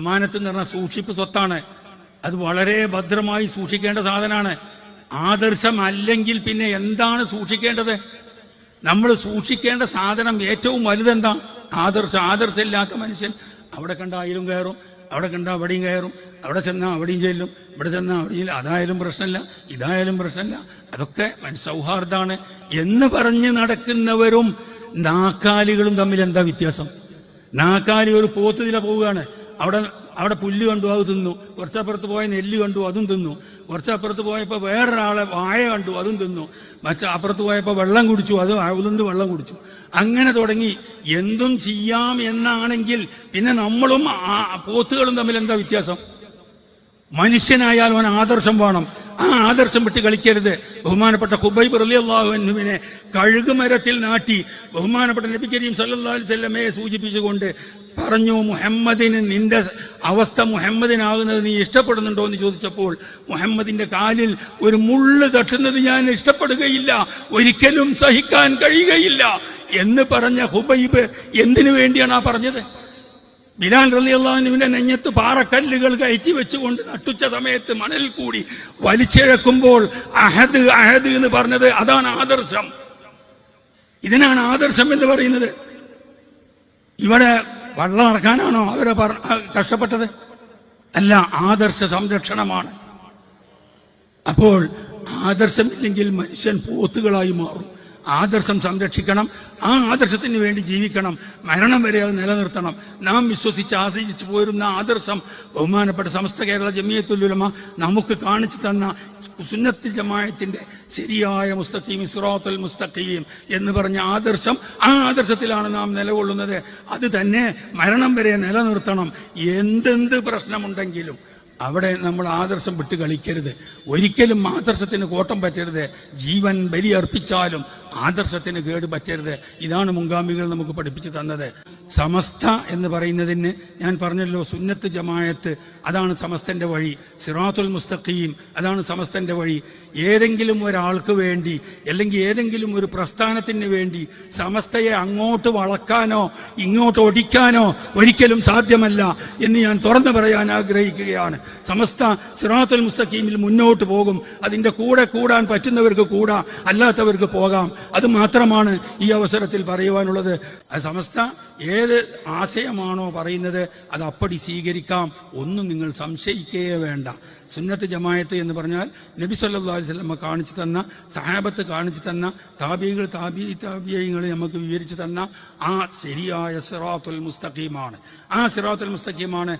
അമാനത്ത് എന്ന് പറഞ്ഞാൽ സൂക്ഷിപ്പ് സ്വത്താണ്. അത് വളരെ ഭദ്രമായി സൂക്ഷിക്കേണ്ട സാധനമാണ്. ആദർശം അല്ലെങ്കിൽ പിന്നെ എന്താണ് സൂക്ഷിക്കേണ്ടത്? നമ്മൾ സൂക്ഷിക്കേണ്ട സാധനം ഏറ്റവും വലുതെന്താ? ആദർശം ആദർശമില്ലാത്ത മനുഷ്യൻ അവിടെ കണ്ട ആയിലും കയറും അവിടെ കണ്ട അവിടെയും കയറും അവിടെ ചെന്നാൽ അവിടെയും ചെല്ലും ഇവിടെ ചെന്നാൽ അവിടെയും. അതായാലും പ്രശ്നമില്ല ഇതായാലും പ്രശ്നമില്ല. അതൊക്കെ സൗഹാർദ്ദമാണ് എന്ന് പറഞ്ഞ് നടക്കുന്നവരും നാക്കാലികളും തമ്മിൽ എന്താ വ്യത്യാസം? നാക്കാലി ഒരു പോത്തുതില പോവുകയാണ്. അവിടെ അവിടെ പുല്ല് കണ്ടു അത് തിന്നു. കുറച്ചപ്പുറത്ത് പോയ നെല്ല് കണ്ടു അതും തിന്നു. കുറച്ചപ്പുറത്ത് പോയപ്പോൾ വേറൊരാളെ വാഴ കണ്ടു അതും തിന്നു. മറ്റ അപ്പുറത്ത് പോയപ്പോൾ വെള്ളം കുടിച്ചു അത് അവിടുന്ന് വെള്ളം കുടിച്ചു. അങ്ങനെ തുടങ്ങി. എന്തും ചെയ്യാം എന്നാണെങ്കിൽ പിന്നെ നമ്മളും പോത്തുകളും തമ്മിൽ എന്താ വ്യത്യാസം? മനുഷ്യനായാൽ അവൻ ആദർശം വേണം. ആ ആദർശം വിട്ട് കളിക്കരുത്. ബഹുമാനപ്പെട്ട ഹുബൈബ് റലിയല്ലാഹുവിനെ കഴുകുമരത്തിൽ നാട്ടി ബഹുമാനപ്പെട്ട നബി കരീം സല്ലല്ലാഹു അലൈഹി വസല്ലമയെ സൂചിപ്പിച്ചുകൊണ്ട് പറഞ്ഞു മുഹമ്മദിന് നിന്റെ അവസ്ഥ മുഹമ്മദിനാകുന്നത് നീ ഇഷ്ടപ്പെടുന്നുണ്ടോ? എന്ന് ചോദിച്ചപ്പോൾ മുഹമ്മദിന്റെ കാലിൽ ഒരു മുള്ള് തട്ടുന്നത് ഞാൻ ഇഷ്ടപ്പെടുകയില്ല. ഒരിക്കലും സഹിക്കാൻ കഴിയുകയില്ല. എന്ന് പറഞ്ഞ ഹുബൈബ് എന്തിനു വേണ്ടിയാണ് ആ പറഞ്ഞത്? ബിലാൽ റലിയല്ലാഹുവിന്റെ നെഞ്ഞത്ത് പാറക്കല്ലുകൾ കയറ്റി വെച്ചുകൊണ്ട് നട്ടുച്ച സമയത്ത് മണൽ കൂടി വലിച്ചിഴക്കുമ്പോൾ അഹദ് അഹദ് എന്ന് പറഞ്ഞത് അതാണ് ആദർശം. ഇതിനാണ് ആദർശം എന്ന് പറയുന്നത്. ഇവിടെ വള്ളം നടക്കാനാണോ അവരെ കഷ്ടപ്പെട്ടത്? അല്ല ആദർശ സംരക്ഷണമാണ്. അപ്പോൾ ആദർശമില്ലെങ്കിൽ മനുഷ്യൻ പോത്തുകളായി മാറും. ആദർശം സംരക്ഷിക്കണം. ആ ആദർശത്തിന് വേണ്ടി ജീവിക്കണം. മരണം വരെ അത് നിലനിർത്തണം. നാം വിശ്വസിച്ച് ആശ്രയിച്ചു പോരുന്ന ആദർശം ബഹുമാനപ്പെട്ട സമസ്ത കേരള ജമിയത്തുലുലമ നമുക്ക് കാണിച്ചു തന്ന സുന്നത്തി ജമായത്തിന്റെ ശരിയായ മുസ്തഖീം ഇസ്റാത്തുൽ മുസ്തഖീം എന്ന് പറഞ്ഞ ആദർശം ആ ആദർശത്തിലാണ് നാം നിലകൊള്ളുന്നത്. അത് തന്നെ മരണം വരെ നിലനിർത്തണം. എന്തെന്ത് പ്രശ്നമുണ്ടെങ്കിലും അവിടെ നമ്മൾ ആദർശം വിട്ട് കളിക്കരുത്. ഒരിക്കലും ആദർശത്തിന് കോട്ടം പറ്റരുത്. ജീവൻ ബലിയർപ്പിച്ചാലും ആദർശത്തിന് കേട് പറ്റരുത്. ഇതാണ് മുങ്കാമികൾ നമുക്ക് പഠിപ്പിച്ചു തന്നത്. സമസ്ത എന്ന് പറയുന്നതിന് ഞാൻ പറഞ്ഞല്ലോ സുന്നത്ത് ജമായത്ത് അതാണ് സമസ്തന്റെ വഴി. സിറാത്തുൽ മുസ്തഖീം അതാണ് സമസ്തന്റെ വഴി. ഏതെങ്കിലും ഒരാൾക്ക് വേണ്ടി അല്ലെങ്കിൽ ഏതെങ്കിലും ഒരു പ്രസ്ഥാനത്തിന് വേണ്ടി സമസ്തയെ അങ്ങോട്ട് വളക്കാനോ ഇങ്ങോട്ട് ഒടിക്കാനോ ഒരിക്കലും സാധ്യമല്ല എന്ന് ഞാൻ തുറന്നു പറയാൻ ആഗ്രഹിക്കുകയാണ്. സമസ്ത സിറാത്തുൽ മുസ്തഖീമിൽ മുന്നോട്ട് പോകും. അതിന്റെ കൂടെ കൂടാൻ പറ്റുന്നവർക്ക് കൂടാ അല്ലാത്തവർക്ക് പോകാം. അത് മാത്രമാണ് ഈ അവസരത്തിൽ പറയുവാനുള്ളത്. സമസ്ത ഏത് ആശയമാണോ പറയുന്നത് അത് അപ്പടി സ്വീകരിക്കാം. ഒന്നും നിങ്ങൾ സംശയിക്കേ വേണ്ട. സുന്നത്ത് ജമായത്ത് എന്ന് പറഞ്ഞാൽ നബി അലൈഹി വസല്ലം കാണിച്ചു തന്ന സഹാബത്ത് കാണിച്ചു തന്ന താബികൾ താബി താബിയങ്ങൾ നമുക്ക് വിവരിച്ചു തന്ന ആ ശരിയായ സിറാത്തുൽ മുസ്തഖീമാണ്. ആ സിറാത്തുൽ മുസ്തഖീമാണ്